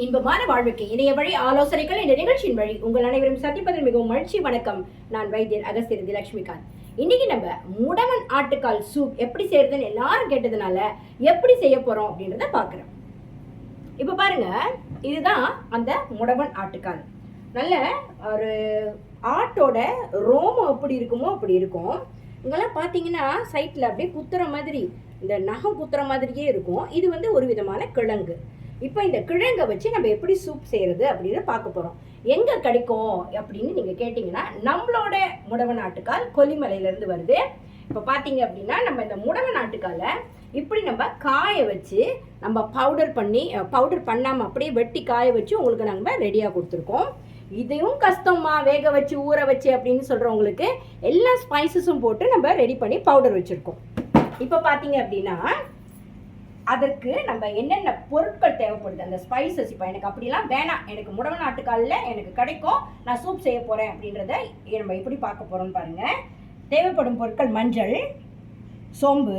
இன்பமான வாழ்வுக்கு இணைய வழி ஆலோசனைகள் இந்த நிகழ்ச்சியின் வழி. உங்கள் அனைவரும் சந்திப்பதில் மிகவும் மகிழ்ச்சி வணக்கம். நான் வைத்தியர் அகஸ்திரதி லட்சுமிகாந்த். இன்னைக்கு நம்ம முடவன் ஆட்டுக்கால் சூப் எப்படி செய்யறதுன்னு எல்லாரும் கேட்டதுனால எப்படி செய்ய போறோம் அப்படின்றத பாக்குறோம் இப்போ பாருங்க இதுதான் அந்த முடவன் ஆட்டுக்கால். நல்ல ஒரு ஆட்டோட ரோமம் எப்படி இருக்குமோ அப்படி இருக்கும். இங்கெல்லாம் பார்த்தீங்கன்னா சைட்டில் அப்படியே குத்துற மாதிரி இந்த நகம் குத்துற மாதிரியே இருக்கும். இது வந்து ஒரு விதமான கிழங்கு. இப்போ இந்த கிழங்கை வச்சு நம்ம எப்படி சூப் செய்கிறது அப்படின்னு பார்க்க போகிறோம் எங்கே கிடைக்கும் அப்படின்னு நீங்கள் கேட்டிங்கன்னா நம்மளோட முடவ நாட்டுக்கால் கொல்லிமலையிலேருந்து வருது. இப்போ பார்த்தீங்க அப்படின்னா நம்ம இந்த முடவ நாட்டுக்கால இப்படி நம்ம காய வச்சு நம்ம பவுடர் பண்ணி பவுடர் பண்ணாமல் அப்படியே வெட்டி காய வச்சு உங்களுக்கு நம்ம ரெடியாக கொடுத்துருக்கோம். இதையும் கஷ்டமா வேக வச்சு ஊற வச்சு அப்படின்னு சொல்கிறவங்களுக்கு எல்லா ஸ்பைசஸும் போட்டு நம்ம ரெடி பண்ணி பவுடர் வச்சுருக்கோம். இப்போ பார்த்தீங்க அப்படின்னா அதற்கு நம்ம என்னென்ன பொருட்கள் தேவைப்படுது? அந்த ஸ்பைசஸ் இப்போ எனக்கு அப்படிலாம் வேணாம். எனக்கு முடவ நாட்டுக்காலில் எனக்கு கிடைக்கும். நான் சூப் செய்ய போகிறேன் அப்படின்றத நம்ம எப்படி பார்க்க போகிறோம்னு பாருங்கள் தேவைப்படும் பொருட்கள் மஞ்சள் சோம்பு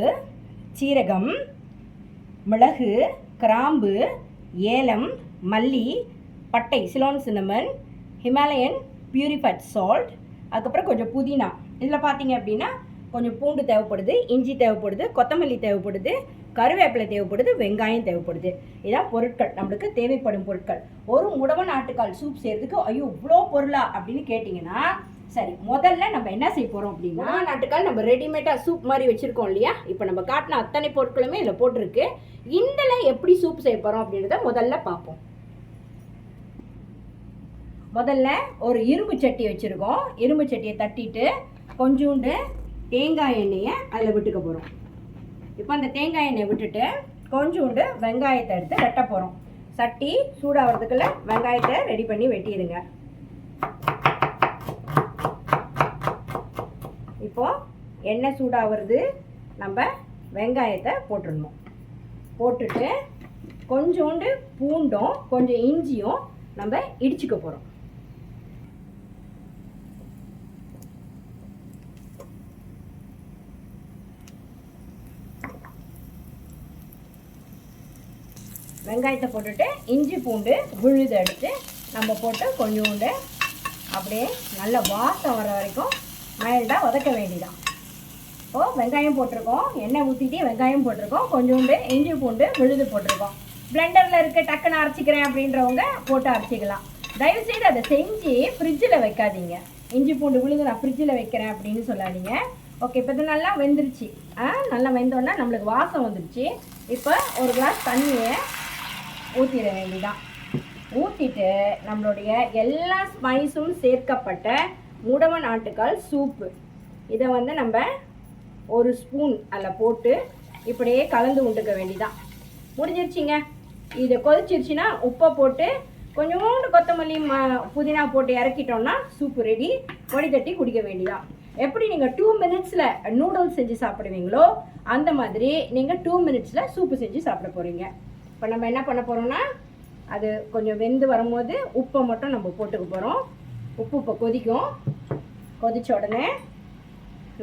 சீரகம் மிளகு கிராம்பு ஏலம் மல்லி பட்டை Ceylon cinnamon Himalayan purified salt அதுக்கப்புறம் கொஞ்சம் புதினா. இதில் பார்த்தீங்க அப்படின்னா கொஞ்சம் பூண்டு தேவைப்படுது இஞ்சி தேவைப்படுது கொத்தமல்லி தேவைப்படுது கருவேப்பிலை தேவைப்படுது வெங்காயம் தேவைப்படுது. இதான் பொருட்கள். நம்மளுக்கு தேவைப்படும் பொருட்கள். ஒரு முடவன் ஆட்டுக்கால் சூப் செய்யறதுக்கு ஐயோ இவ்வளோ பொருளா? அப்படின்னு கேட்டிங்கன்னா சரி முதல்ல நம்ம என்ன செய்ய போகிறோம் அப்படின்னா நாட்டுக்கால் நம்ம ரெடிமேடாக சூப் மாதிரி வச்சுருக்கோம் இல்லையா? இப்போ நம்ம காட்டின அத்தனை பொருட்களுமே இதில் போட்டிருக்கு. இதில் எப்படி சூப் செய்ய போகிறோம் அப்படின்றத முதல்ல பார்ப்போம். முதல்ல ஒரு இரும்பு சட்டி வச்சுருக்கோம். இரும்பு சட்டியை தட்டிட்டு கொஞ்சோண்டு தேங்காய் எண்ணெயை அதில் விட்டுக்க போகிறோம் இப்போ அந்த தேங்காய் எண்ணெய் விட்டுட்டு கொஞ்சோண்டு வெங்காயத்தை எடுத்து வெட்ட போகிறோம் சட்டி சூடாகிறதுக்குள்ள வெங்காயத்தை ரெடி பண்ணி வெட்டிடுங்க. இப்போ எண்ணெய் சூடாகிறது நம்ம வெங்காயத்தை போட்டுடணும். போட்டுட்டு கொஞ்சோண்டு பூண்டும் கொஞ்சம் இஞ்சியும் நம்ம இடிச்சுக்க போகிறோம் வெங்காயத்தை போட்டுட்டு இஞ்சி பூண்டு விழுது எடுத்து நம்ம போட்டு கொஞ்சோண்டு அப்படியே நல்ல வாசம் வர வரைக்கும் மைல்டாக வதக்க வேண்டிதான் இப்போது வெங்காயம் போட்டிருக்கோம் எண்ணெய் ஊற்றிட்டு வெங்காயம் போட்டிருக்கோம் கொஞ்சோண்டு இஞ்சி பூண்டு விழுது போட்டிருக்கோம். பிளெண்டரில் இருக்க டக்குன்னு அரைச்சிக்கிறேன் அப்படின்றவங்க போட்டு அரைச்சிக்கலாம். தயவுசெய்து அதை செஞ்சு ஃப்ரிட்ஜில் வைக்காதீங்க. இஞ்சி பூண்டு விழுது நான் ஃப்ரிட்ஜில் வைக்கிறேன் அப்படின்னு சொல்லாதீங்க. ஓகே இப்போ இது நல்லா வெந்துருச்சு. ஆ நல்லா வெந்தோடனே நம்மளுக்கு வாசம் வந்துருச்சு. இப்போ ஒரு கிளாஸ் தண்ணியை ஊற்றிட வேண்டிதான். ஊற்றிட்டு நம்மளுடைய எல்லா ஸ்பைஸும் சேர்க்கப்பட்ட உடவ நாட்டுக்கால் சூப்பு இதை வந்து நம்ம ஒரு ஸ்பூன் அதில் போட்டு இப்படியே கலந்து உண்டுக்க வேண்டிதான். முடிஞ்சிருச்சிங்க. இது கொதிச்சிருச்சுன்னா உப்பை போட்டு கொஞ்சோண்டு கொத்தமல்லி ம புதினா போட்டு இறக்கிட்டோம்னா சூப்பு ரெடி வடிதட்டி குடிக்க வேண்டியதான் எப்படி நீங்கள் டூ மினிட்ஸில் நூடுல்ஸ் செஞ்சு சாப்பிடுவீங்களோ அந்த மாதிரி நீங்கள் டூ மினிட்ஸில் சூப்பு செஞ்சு சாப்பிட போகிறீங்க இப்போ நம்ம என்ன பண்ண போகிறோம்னா அது கொஞ்சம் வெந்து வரும்போது உப்பை மட்டும் நம்ம போட்டுக்க போகிறோம் உப்பு இப்போ கொதிக்கும். கொதித்த உடனே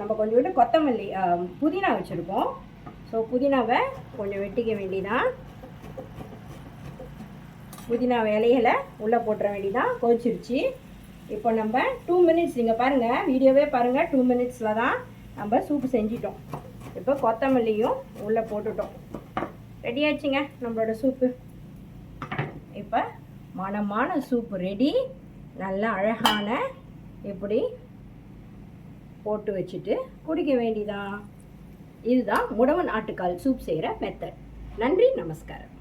நம்ம கொஞ்சோண்டு கொத்தமல்லி புதினா வச்சுருக்கோம். ஸோ புதினாவை கொஞ்சம் வெட்டிக்க வேண்டிதான். புதினா இலைகளை உள்ளே போட்டுற வேண்டிதான். கொதிச்சிருச்சு. இப்போ நம்ம டூ மினிட்ஸ் நீங்கள் பாருங்கள் வீடியோவே பாருங்கள் டூ மினிட்ஸில் தான் நம்ம சூப்பு செஞ்சிட்டோம். இப்போ கொத்தமல்லியும் உள்ளே போட்டுட்டோம். ரெடி ஆச்சுங்க? நம்மளோட சூப்பு இப்போ மனமான சூப்பு ரெடி நல்ல அழகான இப்படி போட்டு வச்சுட்டு குடிக்க வேண்டியதா? இதுதான் முடவன் ஆட்டுக்கால் சூப் செய்கிற மெத்தட் நன்றி நமஸ்காரம்.